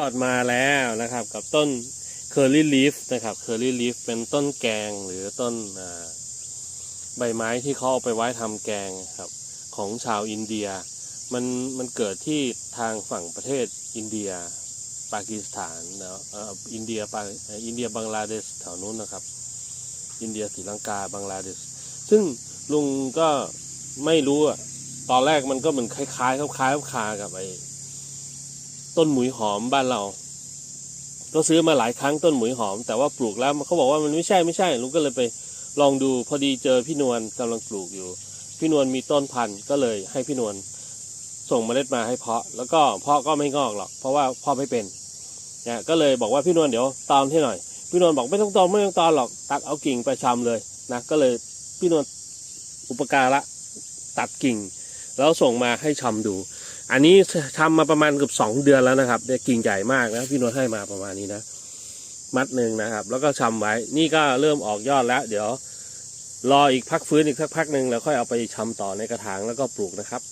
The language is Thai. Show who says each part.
Speaker 1: ทอดมาแล้วนะครับกับต้นเคอร์รี่ลีฟนะครับเคอร์รี่ลีฟเป็นต้นแกงหรือต้นใบไม้ที่เขาเอาไปไว้ทำแกงครับของชาวอินเดีย มันมันเกิดที่ทางฝั่งประเทศอินเดีย ปากีสถานนะอินเดียปาเอ่ออินเดียบังลาเดชแถวนู้นนะครับ อินเดียศรีลังกาบังลาเดชซึ่งลุงก็ไม่รู้อะตอนแรกมันก็เหมือนคล้ายๆคล้ายๆคากับไอ ต้นหมุยหอมบ้านเรา ก็ซื้อมาหลายครั้งต้นหมุยหอม แต่ว่าปลูกแล้วเขาบอกว่ามันไม่ใช่ไม่ใช่ลุงก็เลยไปลองดูพอดีเจอพี่นวลกำลังปลูกอยู่ พี่นวลมีต้นพันธุ์ก็เลยให้พี่นวลส่งเมล็ดมาให้เพาะ แล้วก็เพาะก็ไม่งอกหรอก เพราะว่าเพาะไม่เป็นเนี่ยก็เลยบอกว่าพี่นวลเดี๋ยวตอนให้หน่อย พี่นวลบอกไม่ต้องตอนไม่ต้องตอนหรอก ตักเอากิ่งไปชำเลยนะก็เลยพี่นวลอุปการะตัดกิ่ง แล้วส่งมาให้ชำดู อันนี้ทำมาประมาณเกือบสองเดือนแล้วนะครับเนี่ยกิ่งใหญ่มากนะพี่นวลให้มาประมาณนี้นะ มัดหนึ่งนะครับ แล้วก็ชำไว้ นี่ก็เริ่มออกยอดแล้ว เดี๋ยว รออีกพักฟื้นอีกสักพักหนึ่งแล้วค่อยเอาไปชำต่อในกระถางแล้วก็ปลูกนะครับ